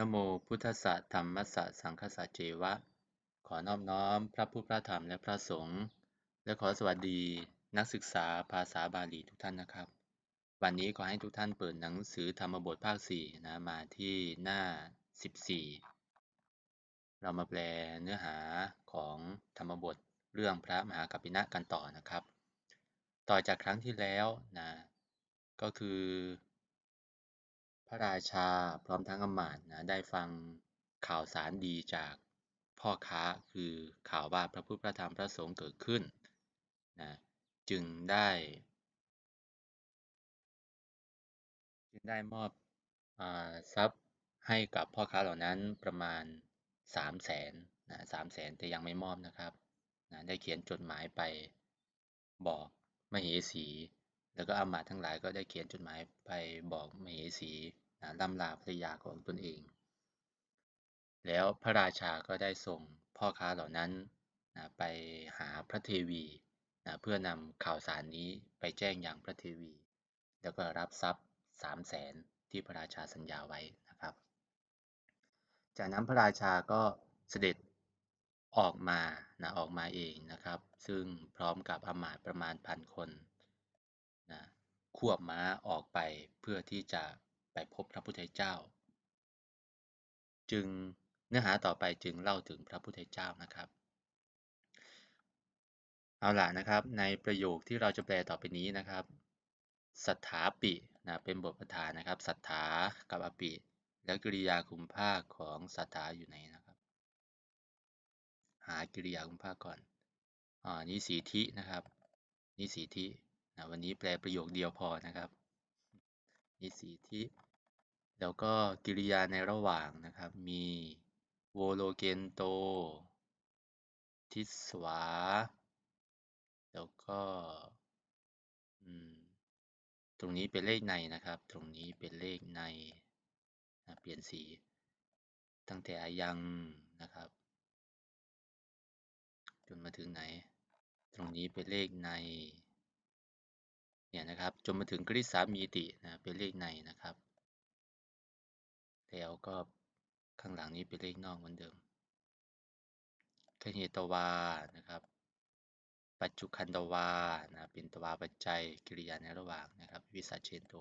นะโมพุทธสะธรรมสะสังฆสะเจวะ ขอนอบน้อมพระผู้พระธรรมและพระสงฆ์และขอสวัสดีนักศึกษาภาษาบาลีทุกท่านนะครับ วันนี้ขอให้ทุกท่านเปิดหนังสือธรรมบทภาค4นะมาที่หน้า 14 เรามาแปลเนื้อหาของธรรมบทเรื่องพระมหากัปปินะกันต่อนะครับ ต่อจากครั้งที่แล้วนะก็คือ พระราชาพร้อมทั้งอมาตย์นะได้ฟังข่าวสารดีจากพ่อค้าคือข่าวว่าพระพุทธพระธรรมพระสงฆ์เกิดขึ้นนะจึงได้จึงได้มอบอทรัพย์ให้กับพ่อค้าเหล่านั้นประมาณ3 0 0แสนนะสามแสนแต่ยังไม่มอบนะครับนะได้เขียนจดหมายไปบอกมเหสี แล้วก็อามาตย์ทั้งหลายก็ได้เขียนจดหมายไปบอกมเหสีนะล่ำลาภรยาของตนเอง แล้วพระราชาก็ได้ส่งพ่อค้าเหล่านั้นนะไปหาพระเทวีนะเพื่อนำข่าวสารนี้ไปแจ้งอย่างพระเทวี แล้วก็รับทรัพย์สามแสนที่พระราชาสัญญาไว้นะครับ จากนั้นพระราชาก็เสด็จออกมานะออกมาเองนะครับ ซึ่งพร้อมกับอมาตย์ประมาณพันคน ควบม้าออกไปเพื่อที่จะไปพบพระพุทธเจ้า จึงเนื้อหาต่อไปจึงเล่าถึงพระพุทธเจ้านะครับ เอาล่ะนะครับ ในประโยคที่เราจะแปลต่อไปนี้นะครับสัทธาปินะเป็นบทประธานนะครับสัทธากับอปิแล้วกริยาคุมภาคของสัทธาอยู่ไหนนะครับ หากริยาคุมภาคก่อนอ่านิสีทินะครับนิสีทิ นะวันนี้แปลประโยคเดียวพอนะครับนิสีทิแล้วก็กิริยาในระหว่างนะครับ มีโวโลเกนโต ทิสวา แล้วก็ตรงนี้เป็นเลขในนะครับ ตรงนี้เป็นเลขในนะเปลี่ยนสี ตั้งแต่อายังนะครับจนมาถึงไหน ตรงนี้เป็นเลขใน เนี่ยนะครับจนมาถึงกริสามีตินะเป็นเลขในนะครับ แล้วก็ข้างหลังนี้เป็นเลขนอกเหมือนเดิมคเนตวานะครับ ปัจจุคันตวานะเป็นตวาปัจจัยกิริยาในระหว่างนะครับ วิสัชเชนโต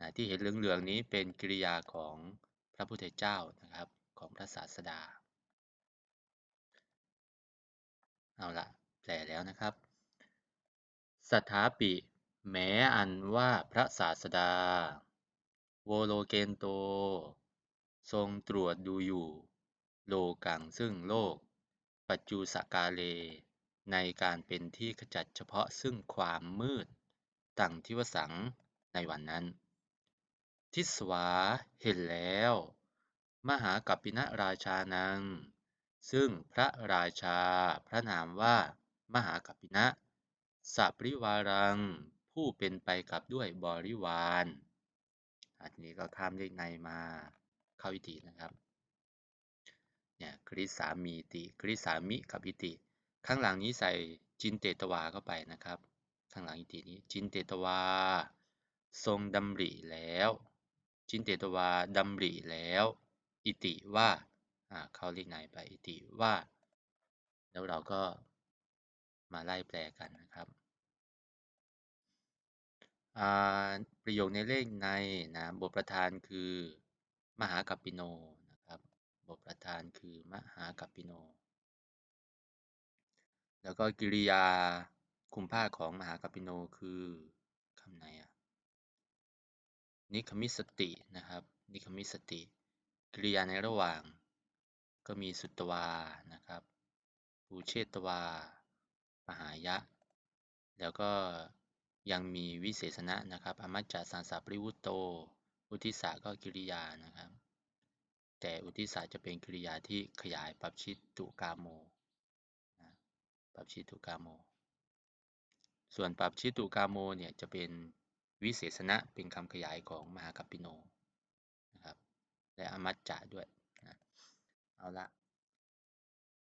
นะที่เห็นเหลืองๆนี้เป็นกิริยาของพระพุทธเจ้านะครับของพระศาสดา เอาละแปลแล้วนะครับ สถาปิ แม้อันว่าพระศาสดา โวโลเกนโต ทรงตรวจดูอยู่ โลกังซึ่งโลก ปัจจุสกาเล ในการเป็นที่ขจัดเฉพาะซึ่งความมืดตั้งทิวสังในวันนั้น ทิสวาเห็นแล้ว มหากัปปินะราชานัง ซึ่งพระราชาพระนามว่ามหากัปปินะสัปริวารัง ผู้เป็นไปกับด้วยบริวารอันนี้ก็ข้ามเลขในมาเข้าอิตินะครับ เนี่ยคริสามีติคริสามิกับอิติ ข้างหลังนี้ใส่จินเตตวาเข้าไปนะครับ ข้างหลังอิตินี้จินเตตวา ทรงดำริแล้ว จินเตตวาดำริแล้ว อิติว่าเข้าเลขในไปอิติว่า แล้วเราก็มาไล่แปลกันนะครับ ประโยคในเลขในนะ บทประธานคือมหากัปปิโนนะครับ บทประธานคือมหากัปปิโน แล้วก็กิริยาคุมภาคของมหากัปปิโนคือคำไหนอะนิคมิสตินะครับ นิคมิสติกิริยาในระหว่าง ก็มีสุตวานะครับปูเชตวา มหายะ แล้วก็ ยังมีวิเศษณะนะครับ อมัจจสังสาปริวุตโต อุทิสาก็กิริยานะครับ แต่อุทิสาจะเป็นกิริยาที่ขยายปับชิตตุกาโมนะปับชิตตุกาโม ส่วนปับชิตตุกาโมเนี่ยจะเป็นวิเศษณะเป็นคำขยายของมหากัปปิโนนะครับและอมัจจาด้วยนะเอาละ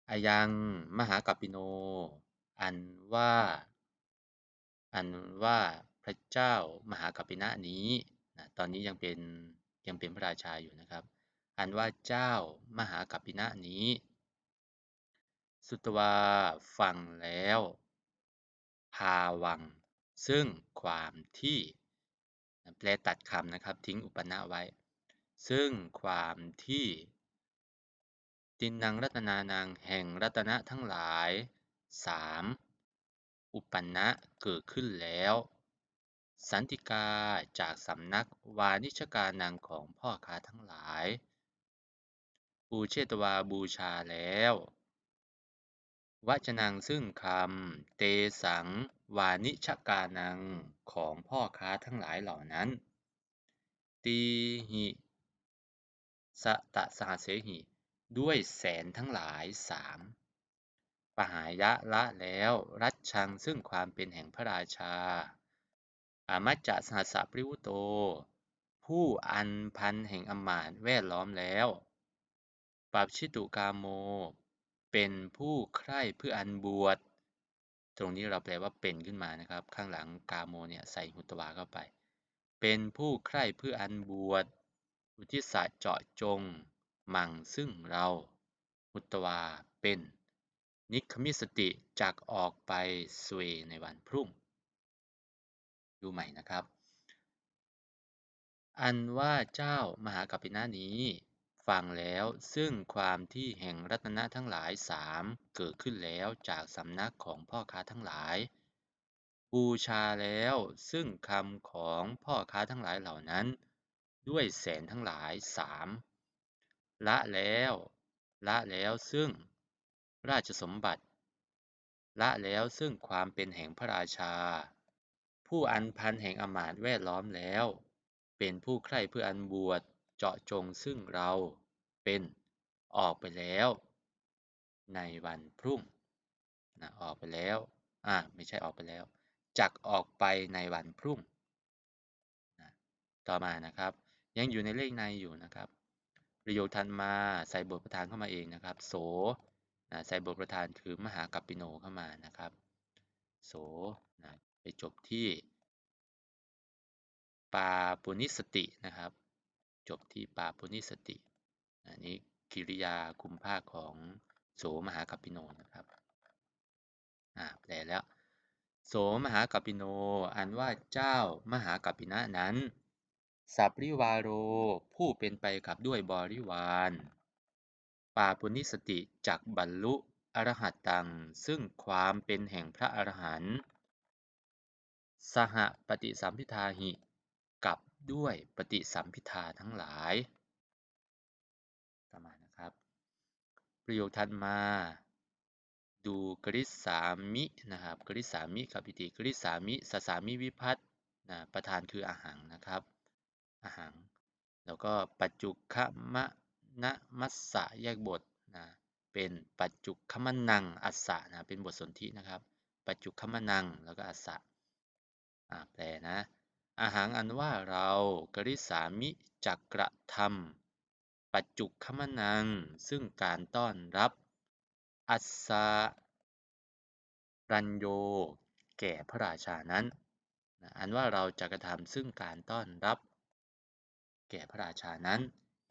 อายังมหากัปปิโน อันว่า อันว่าพระเจ้ามหากัปปินะนี้นะตอนนี้ยังเป็นยังเป็นพระราชาอยู่นะครับ อันว่าเจ้ามหากัปปินะนี้ สุตวาฟังแล้ว พาวัง ซึ่งความที่แปลตัดคำนะครับ ทิ้งอุปนะไว้ ซึ่งความที่ตินนางรัตนานังแห่งรัตนะทั้งหลายสาม อุปนะเกิดขึ้นแล้ว สันติกาจากสำนักวานิชกานังของพ่อค้าทั้งหลาย ปูเชตวาบูชาแล้ววัจนังซึ่งคำ เตสัง วานิชกานังของพ่อค้าทั้งหลายเหล่านั้น ตีหิสตะสหเสหิ ด้วยแสนทั้งหลายสาม ปหายะละแล้ว รัชชังซึ่งความเป็นแห่งพระราชา อามัจจะสหัสปริวุโต ผู้อันพันแห่งอมาตแวดล้อมแล้วปับชิตุกาโม เป็นผู้ใคร่เพื่ออันบวช ตรงนี้เราแปลว่าเป็นขึ้นมานะครับ ข้างหลังกาโมเนี่ยใส่หุตวาเข้าไป เป็นผู้ใคร่เพื่ออันบวช อุทิศเจาะจง มั่งซึ่งเรา หุตวาเป็น นิคมิสติจักออกไปสเวในวันพรุ่ง ดูใหม่นะครับ อันว่าเจ้ามหากัปปินะนี้ฟังแล้วซึ่งความที่แห่งรัตนะทั้งหลายสามเกิดขึ้นแล้วจากสำนักของพ่อค้าทั้งหลาย บูชาแล้วซึ่งคำของพ่อค้าทั้งหลายเหล่านั้น ด้วยแสนทั้งหลายสามละแล้ว ละแล้วซึ่ง ราชสมบัติ ละแล้วซึ่งความเป็นแห่งพระราชา ผู้อันพันแห่งอมาตแวดล้อมแล้ว เป็นผู้ใคร่เพื่ออันบวชเจาะจงซึ่งเราเป็นออกไปแล้ว ในวันพรุ่งนะออกไปแล้วอ่าไม่ใช่ออกไปแล้ว จักออกไปในวันพรุ่งนะต่อมานะครับ ยังอยู่ในเลขในอยู่นะครับ ประโยคทันมาใส่บทประธานเข้ามาเองนะครับ โส นะใส่บทประธานคือมหากัปปิโนเข้ามานะครับ โสนะไปจบที่ปาปุนิสตินะครับ จบที่ปาปุนิสติอันนี้กิริยาคุมภาคของโสมหากัปปิโนนะครับอ่าแปลแล้ว โสมหากัปปิโน อันว่าเจ้ามหากัปปินะนั้นสัปริวาโร ผู้เป็นไปกับด้วยบริวาร ปาปุนิสติจักบรรลุอรหัตตัง ซึ่งความเป็นแห่งพระอรหันต์ สหปฏิสัมพิทาหิ กับด้วยปฏิสัมพิทาทั้งหลาย ประมาณนะครับ ประโยคถัดมา ดูกริสามินะครับ กริสามิกับปิติกริสามิสสามิวิพัตนะประธานคืออาหังนะครับ อาหังแล้วก็ปัจจุคมะ นะมัสสะแยกบทนะเป็นปัจจุคมนังอัสสะนะเป็นบทสนธินะครับ ปัจจุคมนังแล้วก็อัสสะแปลนะอาหังอันว่าเรากริสามิจักกระทำปัจจุคมนัง ซึ่งการต้อนรับ อัสสารัญโย แก่พระราชานั้น อันว่าเราจะกระทำซึ่งการต้อนรับ แก่พระราชานั้น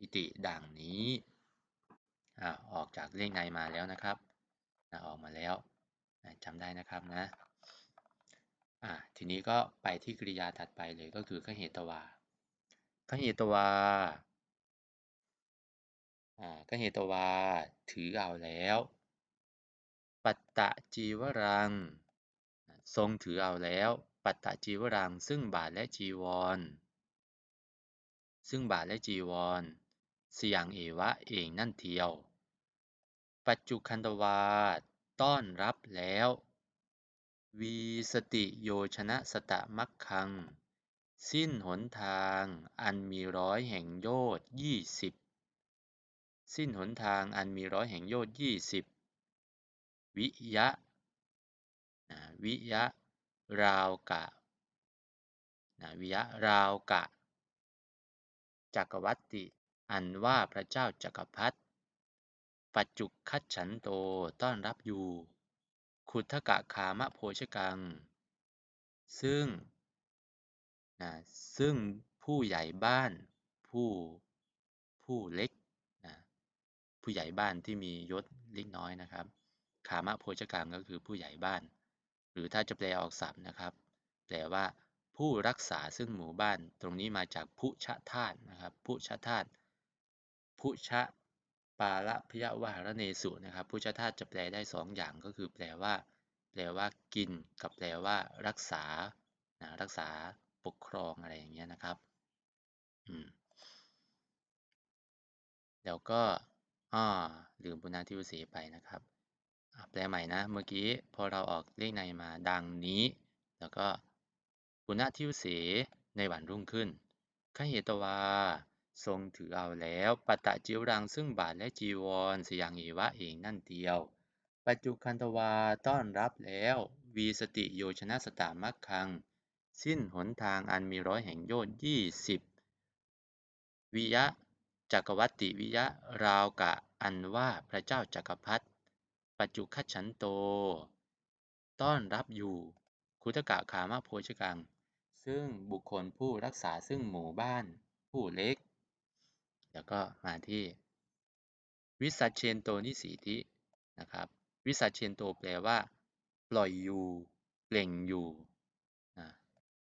อิติดังนี้อ่าออกจากเลขในมาแล้วนะครับออกมาแล้วจำได้นะครับนะอ่าทีนี้ก็ไปที่กริยาถัดไปเลยก็คือขเหตวาขเหตวาก็เหตุวาถือเอาแล้ว ปัตตะจีวรัง ทรงถือเอาแล้ว ปัตตะจีวรัง ซึ่งบาทและจีวร ซึ่งบาทและจีวร เสียงเอวะเองนั่นเทียว ปัจจุคันตวาต้อนรับแล้ว วีสติโยชนะสตะมักคัง สิ้นหนทางอันมีร้อยแห่งโยชยี่สิบสิ้นหนทางอันมีร้อยแห่งโยชน์ยี่สิบวิยะวิยะ ราวกะวิยะ ราวกะ จักรวัติ อันว่าพระเจ้าจักรพรรดิ ปัจจุคัดฉันโตต้อนรับอยู่ ขุทกะคามะโพชกัง ซึ่งนะซึ่งผู้ใหญ่บ้านผู้ผู้เล็กนะผู้ใหญ่บ้านที่มียศเล็กน้อยนะครับ ขามะโพชกังก็คือผู้ใหญ่บ้าน หรือถ้าจะแปลออกศัพท์นะครับ แปลว่าผู้รักษาซึ่งหมู่บ้าน ตรงนี้มาจากพุชะธาตนะครับพุชะธาตุ พุชะปาละพยาวหารเนสุนะครับพุชธาตุจะแปลได้สองอย่างก็คือแปลว่า แปลว่ากิน กับแปลว่า รักษานะรักษาปกครองอะไรอย่างเงี้ยนะครับอืมแล้วก็อ้อลืมปุณณทิวสีไปนะครับแปลใหม่นะเมื่อกี้พอเราออกเลขในมาดังนี้ แล้วก็ปุณณทิวสีในวันรุ่งขึ้นขเหตวา ทรงถือเอาแล้วปตะจิวรังซึ่งบาทและจีวรสยังเอวะเองนั่นเดียว ปัจจุคันตวาต้อนรับแล้ว วีสติโยชนะสตามักคัง สิ้นหนทางอันมีร้อยแห่งโยชน์ยี่สิบวิยะจักรวัติวิยะราวกะอันว่าพระเจ้าจักรพรรดิปัจจุคัฉันโต ต้อนรับอยู่ คุตกะขามะโพชกัง ซึ่งบุคคลผู้รักษาซึ่งหมู่บ้าน ผู้เล็ก แล้วก็มาที่วิสัชเชนโตนิสีทินะครับ วิสัชเชนโตแปลว่า ปล่อยอยู่ เปล่งอยู่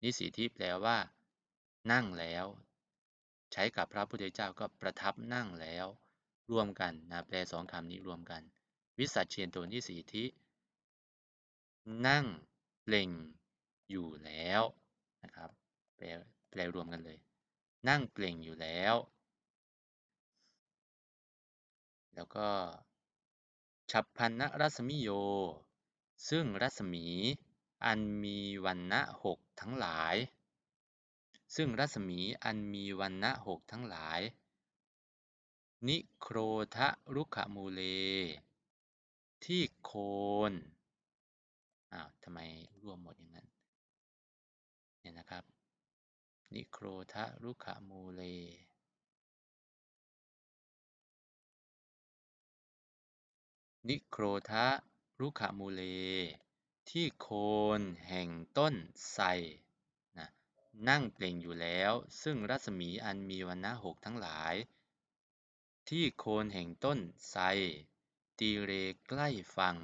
นิสีทิแปลว่า นั่งแล้ว ใช้กับพระพุทธเจ้าก็ประทับนั่งแล้ว รวมกันนะแปลสองคำนี้รวมกัน วิสัชเชนโตนิสีทินั่งเปล่งอยู่แล้วนะครับแปลแปลรวมกันเลย นั่งเปล่งอยู่แล้ว แล้วก็ ฉับพันนรัศมิโย ซึ่งรัศมี อันมีวันณะหกทั้งหลาย ซึ่งรัศมีอันมีวันณะหกทั้งหลาย นิโครทะรุขมูเล ที่โคนอ้าวทำไมรวมหมดอย่างนั้น เนี่ยนะครับ นิโครทะรุขมูเล นิโครทะรุขมูเล ที่โคนแห่งต้นไทรนั่งเปล่งอยู่แล้ว ซึ่งรัศมีอันมีวันณะหกทั้งหลาย ที่โคนแห่งต้นไทรตีเรใกล้ฟัง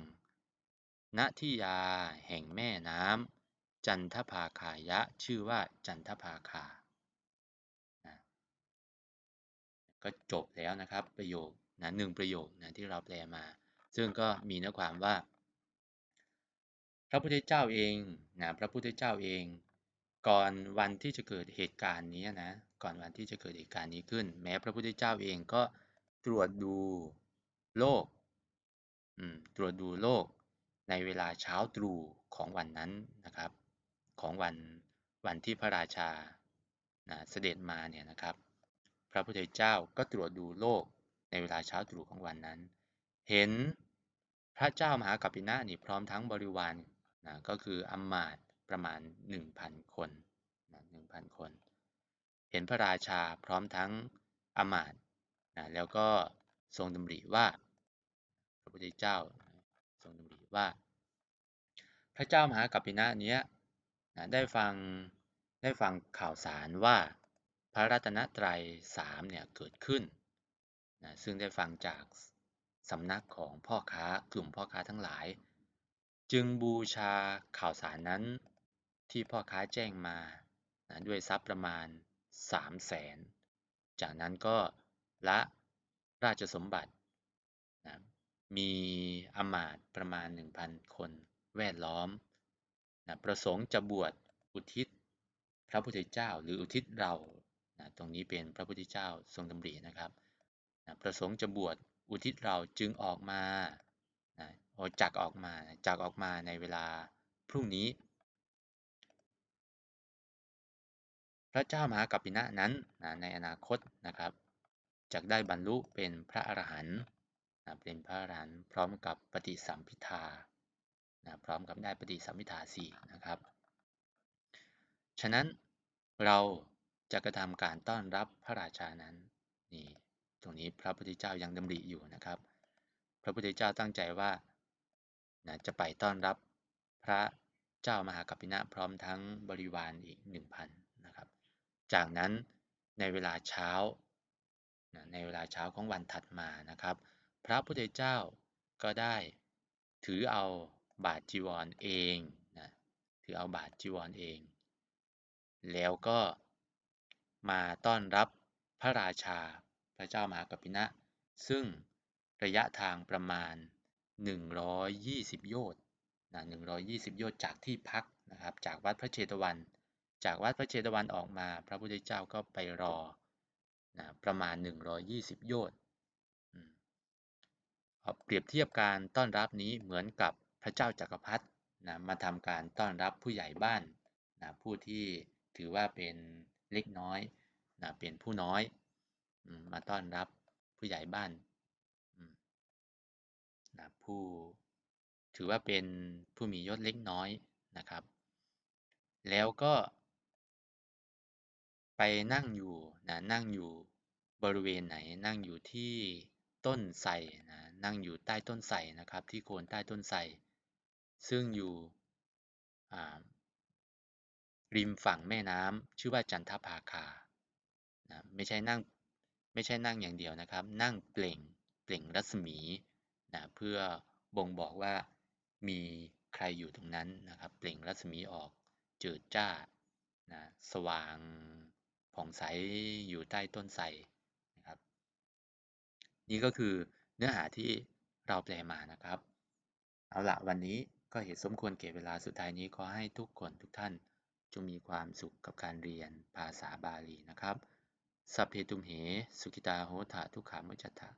ณทิยาแห่งแม่น้ำจันทภาคายะ ชื่อว่าจันทภาคาก็จบแล้วนะครับประโยคนะหนึ่งประโยคนะที่เราแปลมา ซึ่งก็มีเนื้อความว่า พระพุทธเจ้าเองนะพระพุทธเจ้าเอง ก่อนวันที่จะเกิดเหตุการณ์นี้นะก่อนวันที่จะเกิดเหตุการณ์นี้ขึ้น แม้พระพุทธเจ้าเองก็ตรวจดูโลกตรวจดูโลกในเวลาเช้าตรู่ของวันนั้นนะครับ ของวันวันที่พระราชานะเสด็จมาเนี่ยนะครับ พระพุทธเจ้าก็ตรวจดูโลกในเวลาเช้าตรู่ของวันนั้น เห็น พระเจ้ามหากัปปินะนี่พร้อมทั้งบริวารนะก็คืออัมมาตประมาณ 1,000 คนนะ1,000 คน เห็นพระราชาพร้อมทั้งอมาตนะแล้วก็ทรงดำริว่าพระพุทธเจ้าทรงดำริว่า พระเจ้ามหากัปปินะเนี้ยนะได้ฟังได้ฟังข่าวสารว่าพระรัตนตรัยสามเนี่ยเกิดขึ้นนะซึ่งได้ฟังจาก สำนักของพ่อค้ากลุ่มพ่อค้าทั้งหลาย จึงบูชาข่าวสารนั้นที่พ่อค้าแจ้งมานะด้วยทรัพย์ประมาณ3 0 0แสนจากนั้นก็ละราชสมบัตินะมีอมาตประมาณ 1,000 คนแวดล้อมนะประสงค์จะบวชอุทิศพระพุทธเจ้าหรืออุทิศเรานะตรงนี้เป็นพระพุทธเจ้าทรงดำรินะครับนะประสงค์จะบวช อุทิศเราจึงออกมานะจักออกมาจักออกมาในเวลาพรุ่งนี้ พระเจ้ามหากัปปินะนั้นในอนาคตนะครับจะได้บรรลุเป็นพระอรหันต์เป็นพระอรหันต์พร้อมกับปฏิสัมพิทาพร้อมกับได้ปฏิสัมพิทาสี่นะครับ ฉะนั้นเราจะกระทำการต้อนรับพระราชานั้นนี่ ตรงนี้พระพุทธเจ้ายังดำริอยู่นะครับ พระพุทธเจ้าตั้งใจว่านะจะไปต้อนรับพระเจ้ามหากัปปินะพร้อมทั้งบริวารอีกหนึ่งพันจากนั้นในเวลาเช้าในเวลาเช้าของวันถัดมานะครับ พระพุทธเจ้าก็ได้ถือเอาบาทจีวรเองนะถือเอาบาทจีวรเอง แล้วก็มาต้อนรับพระราชา ระเจ้ามหากัปปินะ ซึ่งระยะทางประมาณ 120 โยชน์นะ120 โยชน์จากที่พักนะครับ จากวัดพระเชตวัน จากวัดพระเชตวันออกมา พระพุทธเจ้าก็ไปรอนะประมาณ 120 โยชน์เปรียบเทียบการต้อนรับนี้เหมือนกับพระเจ้าจากักรพรรดินะมาทำการต้อนรับผู้ใหญ่บ้านนะผู้ที่ถือว่าเป็นเล็กน้อยนะเป็นผู้น้อย มาต้อนรับผู้ใหญ่บ้านนะผู้ถือว่าเป็นผู้มียศเล็กน้อยนะครับ แล้วก็ไปนั่งอยู่นะนั่งอยู่บริเวณไหนนั่งอยู่ที่ต้นไทรนะนั่งอยู่ใต้ต้นไทรนะครับ ที่โคนใต้ต้นไทรซึ่งอยู่ริมฝั่งแม่น้ำชื่อว่าจันทภาคานะไม่ใช่นั่ง ไม่ใช่นั่งอย่างเดียวนะครับ นั่งเปล่งเปล่งรัศมีนะเพื่อบ่งบอกว่ามีใครอยู่ตรงนั้นนะครับ เปล่งรัศมีออกเจิดจ้านะสว่างผ่องใสอยู่ใต้ต้นไทรนะครับ นี่ก็คือเนื้อหาที่เราแปลมานะครับ เอาละวันนี้ก็เหตุสมควรเก็บเวลาสุดท้ายนี้ขอให้ทุกคนทุกท่านจงมีความสุขกับการเรียนภาษาบาลีนะครับ สัพเพตุมเห สุกิตาโหตะทุกขามุจตะ